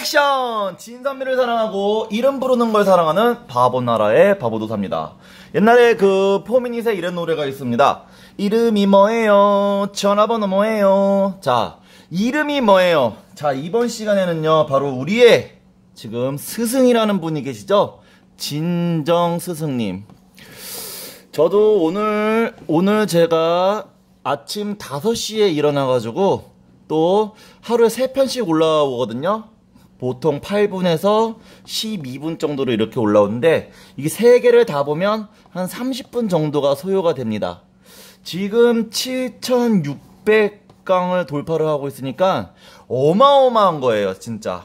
액션! 진선미를 사랑하고 이름 부르는 걸 사랑하는 바보나라의 바보도사입니다. 옛날에 그 포미닛에 이런 노래가 있습니다. 이름이 뭐예요? 전화번호 뭐예요? 자, 이름이 뭐예요? 자, 이번 시간에는요, 바로 우리의 지금 스승이라는 분이 계시죠? 진정 스승님. 저도 오늘, 오늘 제가 아침 5시에 일어나가지고 또 하루에 3편씩 올라오거든요. 보통 8분에서 12분 정도로 이렇게 올라오는데 이게 3개를 다 보면 한 30분 정도가 소요가 됩니다. 지금 7,600강을 돌파를 하고 있으니까 어마어마한 거예요, 진짜.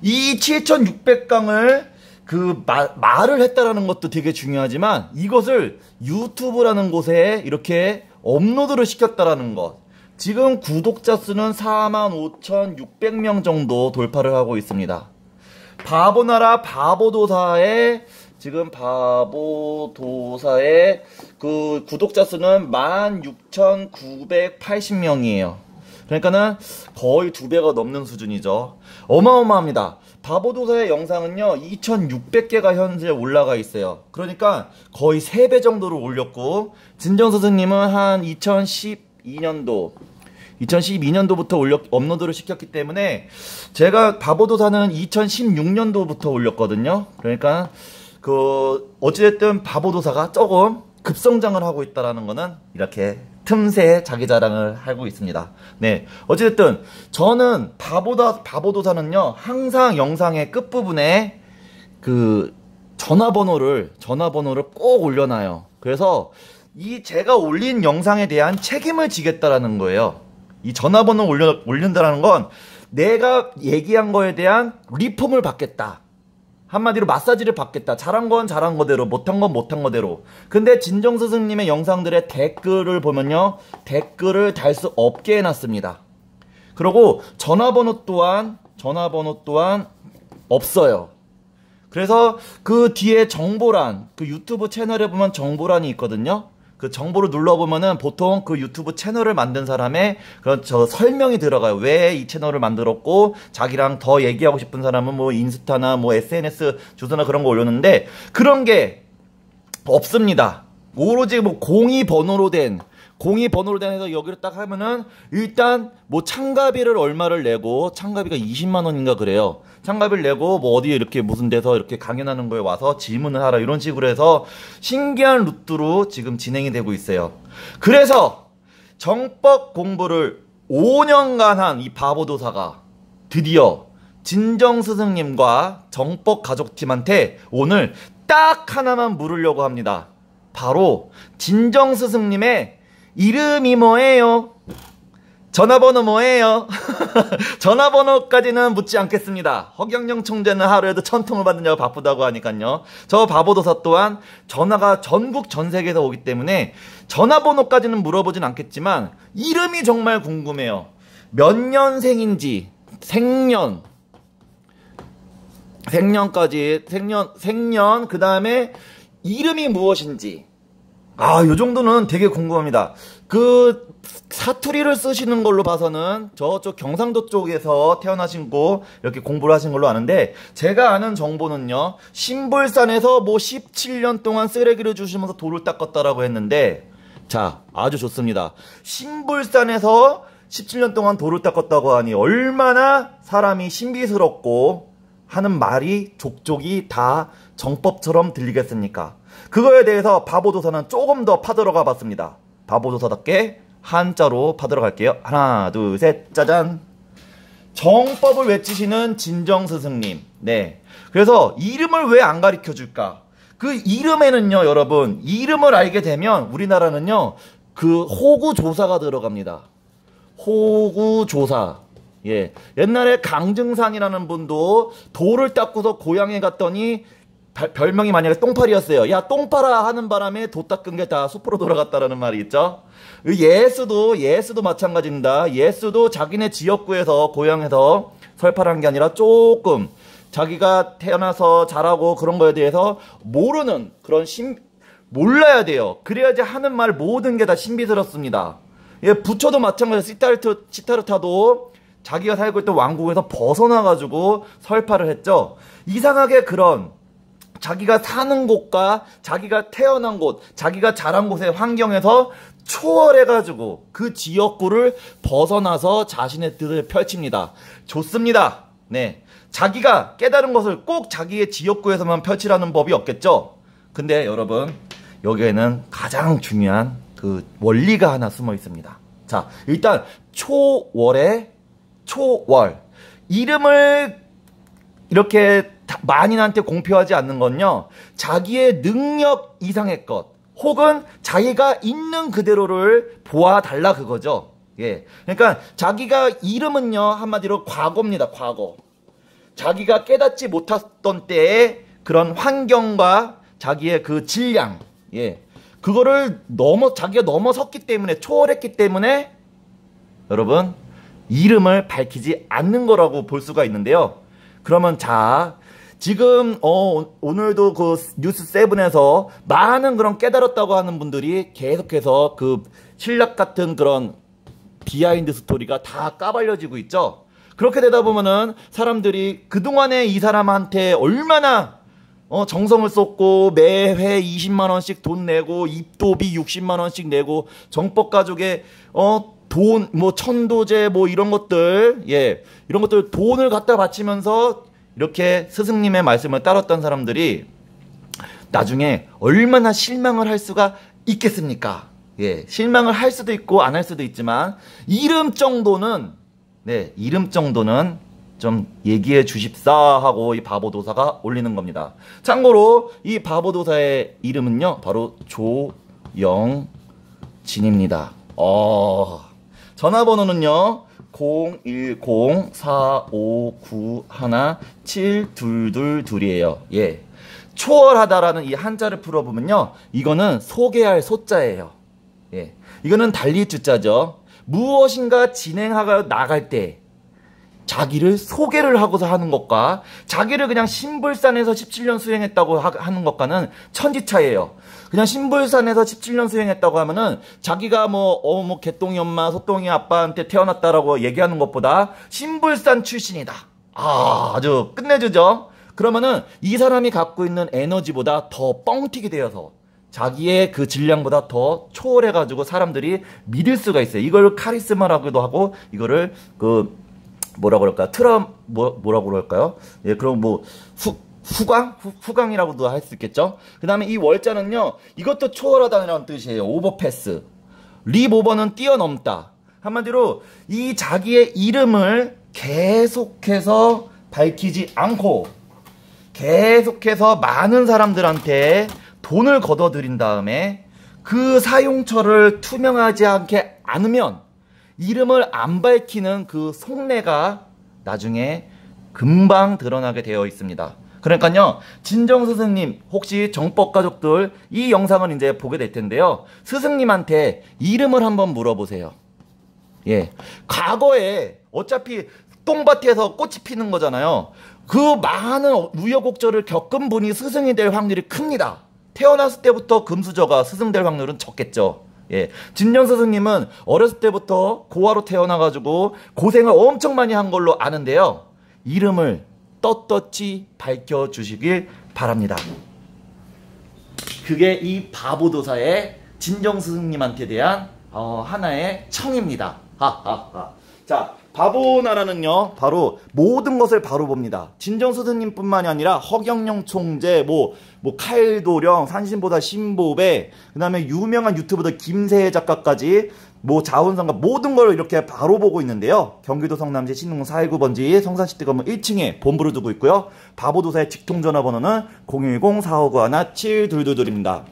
이 7,600강을 그 마, 말을 했다라는 것도 되게 중요하지만 이것을 유튜브라는 곳에 이렇게 업로드를 시켰다라는 것. 지금 구독자 수는 45,600명 정도 돌파를 하고 있습니다. 바보나라 바보도사의 지금 바보도사의 그 구독자 수는 16,980명이에요. 그러니까는 거의 두 배가 넘는 수준이죠. 어마어마합니다. 바보도사의 영상은요, 2,600개가 현재 올라가 있어요. 그러니까 거의 3배 정도로 올렸고, 진정 선생님은 한 2012년도, 2012년도부터 올려, 업로드를 시켰기 때문에, 제가 바보도사는 2016년도부터 올렸거든요. 그러니까, 그, 어찌됐든 바보도사가 조금 급성장을 하고 있다라는 거는 이렇게 틈새 자기 자랑을 하고 있습니다. 네. 어찌됐든, 저는 바보다, 바보도사는요, 항상 영상의 끝부분에 그 전화번호를, 전화번호를 꼭 올려놔요. 그래서 이 제가 올린 영상에 대한 책임을 지겠다라는 거예요. 이 전화번호 올려, 올린다라는 건 내가 얘기한 거에 대한 리폼을 받겠다. 한마디로 마사지를 받겠다. 잘한 건 잘한 거대로, 못한 건 못한 거대로. 근데 진정 스승님의 영상들의 댓글을 보면요. 댓글을 달 수 없게 해놨습니다. 그리고 전화번호 또한, 전화번호 또한 없어요. 그래서 그 뒤에 정보란, 그 유튜브 채널에 보면 정보란이 있거든요. 그 정보를 눌러보면은 보통 그 유튜브 채널을 만든 사람의 그런 저 설명이 들어가요. 왜 이 채널을 만들었고 자기랑 더 얘기하고 싶은 사람은 뭐 인스타나 뭐 SNS 주소나 그런 거 올렸는데 그런 게 없습니다. 오로지 뭐 공이 번호로 된 공이 번호로 된 해서 여기를 딱 하면은 일단 뭐 참가비를 얼마를 내고 참가비가 20만 원인가 그래요. 참가비를 내고 뭐 어디에 이렇게 무슨 데서 이렇게 강연하는 거에 와서 질문을 하라 이런 식으로 해서 신기한 루트로 지금 진행이 되고 있어요. 그래서 정법 공부를 5년간 한 이 바보도사가 드디어 진정 스승님과 정법 가족팀한테 오늘 딱 하나만 물으려고 합니다. 바로 진정 스승님의 이름이 뭐예요? 전화번호 뭐예요? 전화번호까지는 묻지 않겠습니다. 허경영 총재는 하루에도 천 통을 받느냐고 바쁘다고 하니까요. 저 바보도사 또한 전화가 전국 전 세계에서 오기 때문에 전화번호까지는 물어보진 않겠지만 이름이 정말 궁금해요. 몇 년생인지 생년 생년까지 생년 생년 그 다음에 이름이 무엇인지 아, 요 정도는 되게 궁금합니다. 그 사투리를 쓰시는 걸로 봐서는 저쪽 경상도 쪽에서 태어나신 거 이렇게 공부를 하신 걸로 아는데 제가 아는 정보는요. 신불산에서 뭐 17년 동안 쓰레기를 주시면서 돌을 닦았다라고 했는데 자, 아주 좋습니다. 신불산에서 17년 동안 돌을 닦았다고 하니 얼마나 사람이 신비스럽고 하는 말이 족족이 다 정법처럼 들리겠습니까? 그거에 대해서 바보도사는 조금 더 파들어가 봤습니다. 바보도사답게 한자로 파들어갈게요. 하나, 둘, 셋, 짜잔. 정법을 외치시는 진정 스승님. 네. 그래서 이름을 왜 안 가르쳐 줄까? 그 이름에는요, 여러분, 이름을 알게 되면 우리나라는요, 그 호구 조사가 들어갑니다. 호구 조사. 예. 옛날에 강증산이라는 분도 돌을 닦고서 고향에 갔더니 별명이 만약에 똥파리였어요. 야, 똥파라 하는 바람에 도 닦은 게다 숲으로 돌아갔다라는 말이 있죠. 예수도, 예수도 마찬가지입니다. 예수도 자기네 지역구에서, 고향에서 설파한 게 아니라 조금 자기가 태어나서 자라고 그런 거에 대해서 모르는 그런 신, 몰라야 돼요. 그래야지 하는 말 모든 게 다 신비스럽습니다. 예, 부처도 마찬가지예요. 시타르트, 시타르타도 자기가 살고 있던 왕국에서 벗어나가지고 설파를 했죠. 이상하게 그런 자기가 사는 곳과 자기가 태어난 곳, 자기가 자란 곳의 환경에서 초월해가지고 그 지역구를 벗어나서 자신의 뜻을 펼칩니다. 좋습니다. 네. 자기가 깨달은 것을 꼭 자기의 지역구에서만 펼치라는 법이 없겠죠? 근데 여러분, 여기에는 가장 중요한 그 원리가 하나 숨어 있습니다. 자, 일단 초월의 초월. 이름을 이렇게 만인한테 공표하지 않는 건요. 자기의 능력 이상의 것 혹은 자기가 있는 그대로를 보아달라 그거죠. 예. 그러니까 자기가 이름은요. 한마디로 과거입니다. 과거. 자기가 깨닫지 못했던 때의 그런 환경과 자기의 그 질량. 예. 그거를 넘어 자기가 넘어섰기 때문에 초월했기 때문에 여러분 이름을 밝히지 않는 거라고 볼 수가 있는데요. 그러면 자 지금 어 오늘도 그 뉴스 세븐에서 많은 그런 깨달았다고 하는 분들이 계속해서 그 신락 같은 그런 비하인드 스토리가 다 까발려지고 있죠. 그렇게 되다 보면은 사람들이 그동안에 이 사람한테 얼마나 어, 정성을 쏟고 매회 20만 원씩 돈 내고 입도비 60만 원씩 내고 정법 가족의 어, 돈, 뭐 천도제 뭐 이런 것들, 예, 이런 것들 돈을 갖다 바치면서 이렇게 스승님의 말씀을 따랐던 사람들이 나중에 얼마나 실망을 할 수가 있겠습니까? 예, 실망을 할 수도 있고 안 할 수도 있지만 이름 정도는 네, 이름 정도는 좀 얘기해 주십사 하고 이 바보도사가 올리는 겁니다. 참고로 이 바보도사의 이름은요, 바로 조영진입니다. 어, 전화번호는요, 010-4591-7222이에요. 예. 초월하다라는 이 한자를 풀어보면요, 이거는 소개할 소자예요. 예. 이거는 달리 주자죠. 무엇인가 진행하고 나갈 때, 자기를 소개를 하고서 하는 것과 자기를 그냥 신불산에서 17년 수행했다고 하 는 것과는 천지 차이예요. 그냥 신불산에서 17년 수행했다고 하면은 자기가 뭐, 어, 뭐, 개똥이 엄마, 소똥이 아빠한테 태어났다라고 얘기하는 것보다 신불산 출신이다. 아, 아주 끝내주죠? 그러면은 이 사람이 갖고 있는 에너지보다 더 뻥튀기 되어서 자기의 그 질량보다 더 초월해가지고 사람들이 믿을 수가 있어요. 이걸 카리스마라고도 하고 이거를 그 뭐라 그럴까 트럼 뭐 뭐라고 그럴까요? 예, 그럼 뭐 후, 후광 후, 후광이라고도 할 수 있겠죠. 그 다음에 이 월자는요 이것도 초월하다는 뜻이에요. 오버패스 리오버는 뛰어넘다. 한마디로 이 자기의 이름을 계속해서 밝히지 않고 계속해서 많은 사람들한테 돈을 걷어들인 다음에 그 사용처를 투명하지 않게 않으면 이름을 안 밝히는 그 속내가 나중에 금방 드러나게 되어 있습니다. 그러니까요, 진정 스승님, 혹시 정법 가족들 이 영상을 이제 보게 될 텐데요. 스승님한테 이름을 한번 물어보세요. 예. 과거에 어차피 똥밭에서 꽃이 피는 거잖아요. 그 많은 우여곡절을 겪은 분이 스승이 될 확률이 큽니다. 태어났을 때부터 금수저가 스승 될 확률은 적겠죠. 예. 진영 스승님은 어렸을 때부터 고아로 태어나가지고 고생을 엄청 많이 한 걸로 아는데요. 이름을 떳떳이 밝혀주시길 바랍니다. 그게 이 바보도사의 진정 스승님한테 대한 어, 하나의 청입니다. 하하하. 자, 바보나라는요, 바로 모든 것을 바로 봅니다. 진정 스승님뿐만이 아니라 허경영 총재, 뭐, 뭐 칼도령, 산신보다 신보배, 그 다음에 유명한 유튜버들 김세혜 작가까지 뭐 자원상가 모든 걸 이렇게 바로 보고 있는데요. 경기도 성남시 신흥 419번지 성산시티 건물 1층에 본부를 두고 있고요. 바보도사의 직통 전화번호는 010-4591-7222입니다.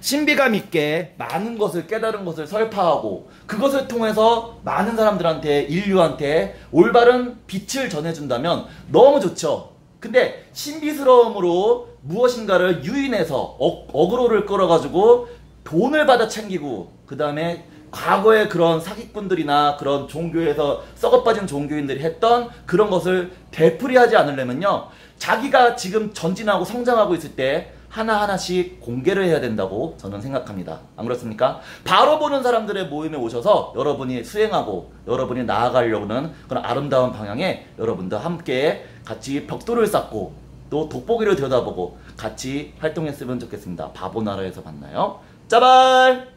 신비감 있게 많은 것을 깨달은 것을 설파하고 그것을 통해서 많은 사람들한테 인류한테 올바른 빛을 전해준다면 너무 좋죠. 근데 신비스러움으로 무엇인가를 유인해서 어, 어그로를 끌어가지고 돈을 받아 챙기고 그 다음에 과거에 그런 사기꾼들이나 그런 종교에서 썩어빠진 종교인들이 했던 그런 것을 되풀이하지 않으려면요 자기가 지금 전진하고 성장하고 있을 때 하나하나씩 공개를 해야 된다고 저는 생각합니다. 안 그렇습니까? 바로 보는 사람들의 모임에 오셔서 여러분이 수행하고 여러분이 나아가려는 그런 아름다운 방향에 여러분들 함께 같이 벽돌을 쌓고 또 돋보기를 들여다보고 같이 활동했으면 좋겠습니다. 바보 나라에서 만나요. 짜발!